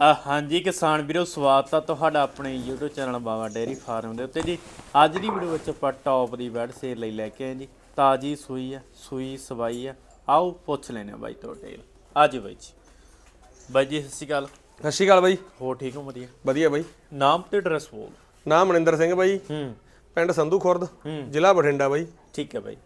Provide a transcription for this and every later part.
ਆ ਹਾਂਜੀ ਕਿਸਾਨ ਵੀਰੋ ਸਵਾਗਤ ਆ ਤੁਹਾਡਾ ਆਪਣੇ YouTube channel Bawa dairy farm ਦੇ ਉੱਤੇ ਜੀ। ਅੱਜ ਦੀ ਵੀਡੀਓ ਵਿੱਚ ਆਪਾਂ ਟੌਪ ਦੀ ਬੈਡ ਸੇਲ ਲਈ ਲੈ ਕੇ ਆਏ ਜੀ। ਤਾਜੀ ਸੂਈ ਆ ਸੂਈ ਸਵਾਈ ਆ। ਆਓ ਪੁੱਛ ਲੈਨੇ ਆ ਬਾਈ ਤੋਂ ਡੇਲ ਅੱਜ ਬਾਈ ਜੀ। ਬਾਈ ਜੀ ਸਤਿ ਸ਼੍ਰੀ ਅਕਾਲ। ਸਤਿ ਸ਼੍ਰੀ ਅਕਾਲ ਬਾਈ। ਹੋ ਠੀਕ ਹੋ ਵਧੀਆ? ਵਧੀਆ ਬਾਈ। ਨਾਮ ਤੇ ਐਡਰੈਸ ਬੋਲ। ਨਾਮ ਮਨਿੰਦਰ ਸਿੰਘ ਬਾਈ। ਹੂੰ। ਪਿੰਡ ਸੰਧੂ ਖੁਰਦ ਜ਼ਿਲ੍ਹਾ ਬਠਿੰਡਾ ਬਾਈ। ਠੀਕ ਹੈ ਬਾਈ।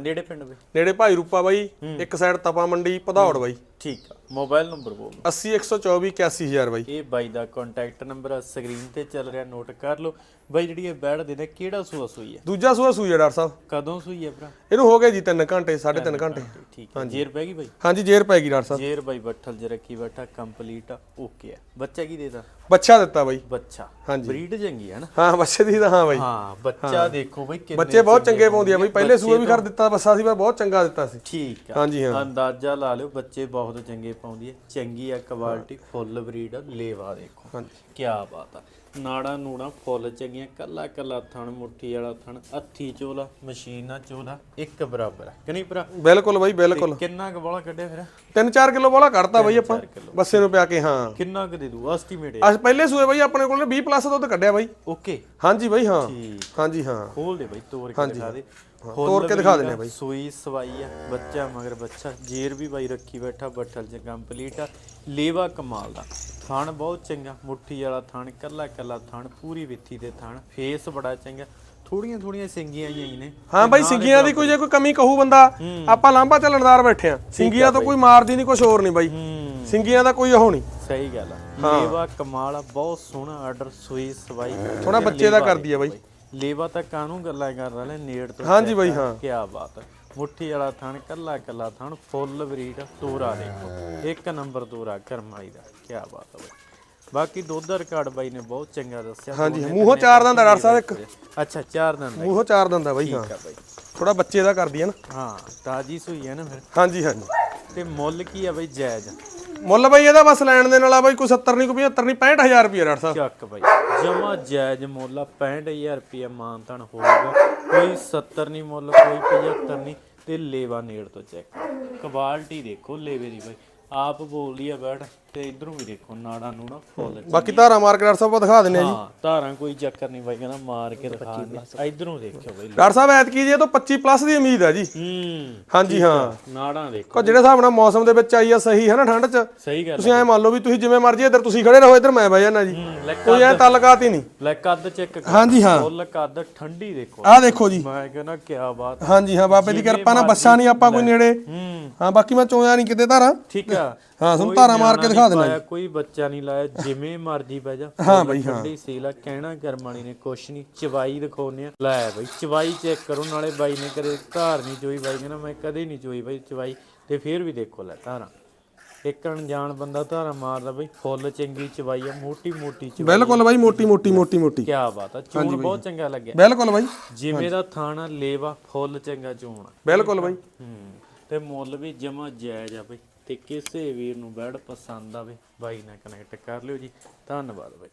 ਨੇੜੇ ਪਿੰਡ ਬਾਈ? ਨੇੜੇ ਭਾਈ ਰੂਪਾ ਬਾਈ। ਇੱਕ ਸਾਈਡ ਤਪਾ ਮੰਡੀ ਪਧੌੜ ਬਾਈ। ਠੀਕ ਆ। ਮੋਬਾਈਲ ਨੰਬਰ ਬੋਲ 80 124 81000 ਬਾਈ। ਇਹ ਬਾਈ ਦਾ ਕੰਟੈਕਟ ਨੰਬਰ ਸਕਰੀਨ ਤੇ ਚੱਲ ਰਿਹਾ ਨੋਟ ਕਰ ਲਓ। ਬਾਈ ਜਿਹੜੀ ਇਹ ਬੈਡ ਦੇ ਨੇ ਕਿਹੜਾ ਸੂਆ ਸੂਈ ਹੈ? ਦੂਜਾ ਸੂਆ ਸੂਈ ਆ ਡਾਕਟਰ ਸਾਹਿਬ। ਕਦੋਂ ਸੂਈ ਹੈ ਭਰਾ? ਇਹਨੂੰ ਹੋ ਗਏ ਜੀ 3 ਘੰਟੇ 3.5 ਘੰਟੇ। ਠੀਕ ਹੈ। ਜੇਰ ਪੈ ਗਈ ਬਾਈ? ਹਾਂਜੀ ਜੇਰ ਪੈ ਗਈ ਡਾਕਟਰ ਸਾਹਿਬ। ਜੇਰ ਬਾਈ ਬੱਠਲ ਜ ਰੱਖੀ ਬੈਠਾ ਕੰਪਲੀਟ ਓਕੇ ਆ ਬੱਚਾ ਕੀ ਦੇਦਾ? ਬੱਚਾ ਦਿੱਤਾ ਬਾਈ। ਬੱਚਾ। ਹਾਂਜੀ। ਬਰੀਡ ਚੰਗੀ ਹੈ ਨਾ? ਹਾਂ ਬੱਚੇ ਦੀ ਤਾਂ ਹਾਂ ਬਾਈ। ਹਾਂ ਬੱਚਾ ਦੇਖੋ ਬਾਈ ਕਿੰਨੇ ਬੱਚੇ ਬਹੁਤ ਚੰਗੇ ਪਾਉਂਦੀ ਆ ਬਾਈ। ਪਹਿਲੇ ਸੂਏ ਵੀ ਕਰ ਦਿੱਤਾ ਬੱਸਾ ਸੀ ਪਰ ਬਹੁਤ ਚੰਗਾ ਦਿੱਤਾ ਸੀ। ਠੀਕ ਆ। ਹਾਂਜੀ ਹਾਂ। ਅੰਦਾਜ਼ਾ ਲਾ ਲਿਓ ਬੱਚੇ ਬਹੁਤ ਚੰਗੇ ਪਾਉਂਦੀ ਹੈ। ਚੰਗੀ ਆ ਕੁਆਲਿਟੀ ਫੁੱਲ ਬਰੀਡ ਲੇਵਾ ਦੇਖੋ। ਹਾਂਜੀ। ਕੀ ਬਾਤ ਆ। ਨਾੜਾ ਨੂੜਾ ਫੁੱਲ ਚੰਗੀਆਂ ਕੱਲਾ ਕੱਲਾ ਥਣ ਮੁੱਠੀ ਵਾਲਾ ਥਣ ਅੱਥੀ ਚੋਲਾ ਮਸ਼ੀਨਾ ਚੋਲਾ ਇੱਕ ਬਰਾਬਰ ਆ। ਕਿ ਨਹੀਂ ਭਰਾ? ਬਿਲਕੁਲ ਬਾਈ ਬਿਲਕੁਲ। ਕਿੰਨਾ ਕੁ ਬੋਲਾ ਕੱਢਿਆ ਫਿਰ? 3-4 ਕਿਲੋ ਵਾਲਾ ਕੱਢਤਾ ਬਾਈ ਆਪਾਂ। ਬੱਸੇ ਨੂੰ ਪਿਆ ਕੇ ਹਾਂ। ਕਿੰਨਾ ਕੁ ਦੇ ਦੂ? ਐਸਟੀਮੇਟ ਅੱਜ ਪਹਿਲੇ ਸੂਏ ਬਾਈ ਆਪਣੇ ਕੋਲ 20 ਪਲੱਸ ਦੁੱਧ ਕੱਢਿਆ ਬਾਈ। ਓਕੇ। ਹਾਂਜੀ ਬਾਈ ਹਾਂ। ਹਾਂਜੀ ਹਾਂ। ਖੋਲ ਦੇ ਬਾਈ ਤੋੜ ਕੇ ਦਿਖਾ ਦੇ। ਤੋੜ ਕੇ ਦਿਖਾ ਦਿੰਦੇ ਆ ਬਾਈ। ਸੂਈ ਸਵਾਈ ਆ ਬੱਚਾ ਮਗਰ ਬੱਚਾ ਜੇਰ ਵੀ ਬਾਈ ਰੱਖੀ ਬੈਠਾ ਬੱਠਲ ਚ ਕੰਪਲੀਟ ਆ। ਲੇਵਾ ਕਮਾਲ ਦਾ। ਥਣ ਬਹੁਤ ਚੰਗਾ ਮੁੱਠੀ ਵਾਲਾ ਥਣ ਕੱਲਾ ਕੱਲਾ ਥਣ ਪੂਰੀ ਵਿੱਥੀ ਦੇ ਥਣ ਫੇਸ ਬੜਾ ਚੰਗਾ। ਥੋੜੀਆਂ ਥੋੜੀਆਂ ਸਿੰਗੀਆਂ ਹੀ ਨੇ। ਹਾਂ ਬਾਈ ਸਿੰਗੀਆਂ ਦੀ ਕੋਈ ਜੇ ਕੋਈ ਕਮੀ ਕਹੂ ਬੰਦਾ ਆਪਾਂ ਲਾਂਬਾ ਚੱਲਣਦਾਰ ਬੈਠੇ ਆ। ਸਿੰਗੀਆਂ ਤਾਂ ਕੋਈ ਮਾਰਦੀ ਨਹੀਂ ਕੁਝ ਹੋਰ ਨਹੀਂ ਬਾਈ। ਸਿੰਗੀਆਂ ਦਾ ਕੋਈ ਉਹ ਨਹੀਂ। ਸਹੀ ਗੱਲ ਆ। ਲੇਵਾ ਕਮਾਲ ਆ ਬਹੁਤ ਸੋਹਣਾ ਆਰਡਰ ਸੂਈ ਸਵਾਈ। ਥੋੜਾ ਬੱਚੇ ਦਾ ਕਰਦੀ ਆ ਬਾਈ। ਲੇਵਾ ਤਾਂ ਕਾਨੂੰ ਗੱਲਾਂ ਕਰ ਰਹੇ ਨੇੜ ਤੋਂ ਹਾਂਜੀ ਬਾਈ ਹਾਂ। ਕੀ ਬਾਤ। ਹੈ ਮੁੱਠੀ ਵਾਲਾ ਥਣ ਕੱਲਾ ਕੱਲਾ ਥਣ ਫੁੱਲ ਬਰੀਡ ਤੋਰਾ ਦੇਖੋ। ਇੱਕ ਨੰਬਰ ਤੋਰਾ ਕਰਮ ਵਾਲੀ ਦਾ। ਕੀ ਬਾਤ ਹੈ ਬਾਈ। ਬਾਕੀ ਦੁੱਧ ਦਾ ਰਿਕਾਰਡ ਬਾਈ ਨੇ ਬਹੁਤ ਚੰਗਾ ਦੱਸਿਆ। ਹਾਂਜੀ ਮੂੰਹੋਂ ਚਾਰ ਦੰਦ ਡਾਕਟਰ ਸਾਹਿਬ। ਇੱਕ ਅੱਛਾ ਚਾਰ ਦਿਨ ਦਾ ਮੂੰਹੋਂ ਚਾਰ ਦੰਦ ਬਾਈ ਹਾਂ। ਥੋੜਾ ਬੱਚੇ ਦਾ ਕਰਦੀ ਆ ਨਾ। ਹਾਂ ਤਾਜੀ ਸੂਈ ਹੈ ਨਾ ਫਿਰ। ਹਾਂਜੀ ਹਾਂਜੀ। ਤੇ ਮੁੱਲ ਕੀ ਆ ਬਾਈ ਜਾਇਜ਼? ਮੁੱਲ ਬਾਈ ਇਹਦਾ ਬਸ ਲੈਣ ਦੇ ਨਾਲ ਆ ਬਾਈ ਕੋਈ 70 ਨਹੀਂ ਕੋਈ 75 ਨਹੀਂ 65000 ਰੁਪਏ ਡਾਕਟਰ ਸਾਹਿਬ। ਚੱਕ ਬਾਈ। ਜਮਾ ਜਾਇਜ਼ ਮੁੱਲ ਆ 65000 ਰੁਪਏ ਮਾਨਤਨ ਹੋਊਗਾ। ਕੋਈ 70 ਨਹੀਂ ਮੁੱਲ ਕੋਈ 75 ਨਹੀਂ ਤੇ ਲੇਵਾ ਨੇੜ ਤੋਂ ਚੈੱਕ। ਕੁਆਲਿਟੀ ਦੇਖੋ ਲੇਵੇ ਦੀ ਬਾਈ। ਆਪ ਬੋਲਦੀ ਆ ਬੈਠ ਤੇ ਇਧਰੋਂ ਵੀ ਦੇਖੋ ਨਾੜਾ ਨੂੜਾ ਫੁੱਲ ਬਾਕੀ ਧਾਰਾ ਮਾਰ ਕੇ ਡਾਕਟਰ ਸਾਹਿਬ ਦਿਖਾ ਦਿੰਨੇ ਆ ਜੀ। ਹਾਂ ਧਾਰਾਂ ਕੋਈ ਚੱਕਰ ਨਹੀਂ ਬਾਈ ਕਹਿੰਦਾ ਮਾਰ ਕੇ ਦਿਖਾ ਦੇ। ਇਧਰੋਂ ਦੇਖਿਓ ਬਾਈ। ਡਾਕਟਰ ਸਾਹਿਬ ਐਤਕੀ ਜੇ ਤੋਂ 25 ਪਲੱਸ ਦੀ ਉਮੀਦ ਆ ਜੀ। ਹੂੰ ਹਾਂਜੀ ਹਾਂ। ਨਾੜਾਂ ਦੇਖੋ। ਕੋ ਜਿਹੜੇ ਹਿਸਾਬ ਨਾਲ ਮੌਸਮ ਦੇ ਵਿੱਚ ਆਈ ਆ ਸਹੀ ਹੈ ਨਾ ਠੰਡ 'ਚ? ਸਹੀ ਗੱਲ ਤੁਸੀਂ ਐ ਮੰਨ ਲਓ ਵੀ ਤੁਸੀਂ ਜਿਵੇਂ ਮਰਜ਼ੀ ਇੱਧਰ ਤੁਸੀਂ ਖੜੇ ਰਹੋ ਇੱਧਰ ਮੈਂ ਬਹਿ ਜਾਣਾ ਜੀ। ਲੈ ਕੋਈ ਐ ਤਲਕਾਤ ਹੀ ਨਹੀਂ। ਲੈ ਕੱਦ ਚੈੱਕ ਕਰ। ਹਾਂਜੀ ਹਾਂ। ਫੁੱਲ ਕੱਦ ਠੰਡੀ ਦੇਖੋ। ਆਹ ਦੇਖੋ ਜੀ। ਮੈਂ ਕਹਿੰਦਾ ਕੀ ਬਾਤ। ਹਾਂਜੀ ਹਾਂ ਬਾਬੇ ਦੀ ਕਿਰਪਾ ਨਾਲ ਬੱਸਾਂ ਨਹੀਂ ਆਪਾਂ ਕੋਈ ਨੇੜੇ। ਹੂੰ। ਬਾਕੀ ਮੈਂ ਚੋਇਆ ਨਹੀਂ ਕਿਤੇ ਧਾਰਾਂ। ਠੀਕ ਆ। ਹਾਂ ਤੁਹਾਨੂੰ ਧਾਰਾ ਮਾਰ ਕੇ ਦਿਖਾ ਦੇਣਾ ਕੋਈ ਬੱਚਾ ਨਹੀਂ ਲਾਇਆ ਜਿਵੇਂ ਮਰਜ਼ੀ ਬਹਿ ਜਾ। ਹਾਂ ਬਈ, ਹਾਂ। ਠੰਡੀ ਸੀਲ ਆ ਕਹਿਣਾ ਕਰਮਾਣੀ ਨੇ ਕੁਛ ਨਹੀਂ ਚਵਾਈ ਦਿਖਾਉਨੇ ਆ। ਲੈ ਬਈ ਚਵਾਈ ਚੈੱਕ ਕਰੋ ਨਾਲੇ ਬਾਈ ਨੇ ਕਦੇ ਧਾਰ ਨਹੀਂ ਚੋਈ ਬਾਈ ਕਹਿੰਦਾ ਮੈਂ ਕਦੇ ਨਹੀਂ ਚੋਈ ਬਾਈ ਚਵਾਈ। ਤੇ ਫੇਰ ਵੀ ਦੇਖੋ ਲੈ ਧਾਰਾਂ। ਇੱਕ ਅਣਜਾਣ ਬੰਦਾ ਧਾਰਾ ਮਾਰਦਾ ਬਈ ਫੁੱਲ ਚੰਗੀ ਚਵਾਈ ਆ ਮੋਟੀ ਮੋਟੀ ਚਵਾਈ ਬਿਲਕੁਲ ਬਾਈ ਮੋਟੀ ਮੋਟੀ ਮੋਟੀ ਮੋਟੀ। ਕੀ ਬਾਤ ਆ ਚੂਣ ਬਹੁਤ ਚੰਗਾ ਲੱਗਿਆ। ਬਿਲਕੁਲ ਬਾਈ। ਜਿਵੇਂ ਦਾ ਥਾਣਾ ਲੇਵਾ ਫੁੱਲ ਚੰਗਾ ਚੂਣ। ਬਿਲਕੁਲ ਬਾਈ। ਹੂੰ ਤੇ ਮੁੱਲ ਵੀ ਜਮਾ ਜਾਇਜ਼ ਆ ਬਈ ਤੇ ਕਿਸੇ ਵੀਰ ਨੂੰ ਬੈਡ ਪਸੰਦ ਆਵੇ ਬਾਈ ਨਾਲ ਕਨੈਕਟ ਕਰ ਲਿਓ ਜੀ। ਧੰਨਵਾਦ ਬਾਈ।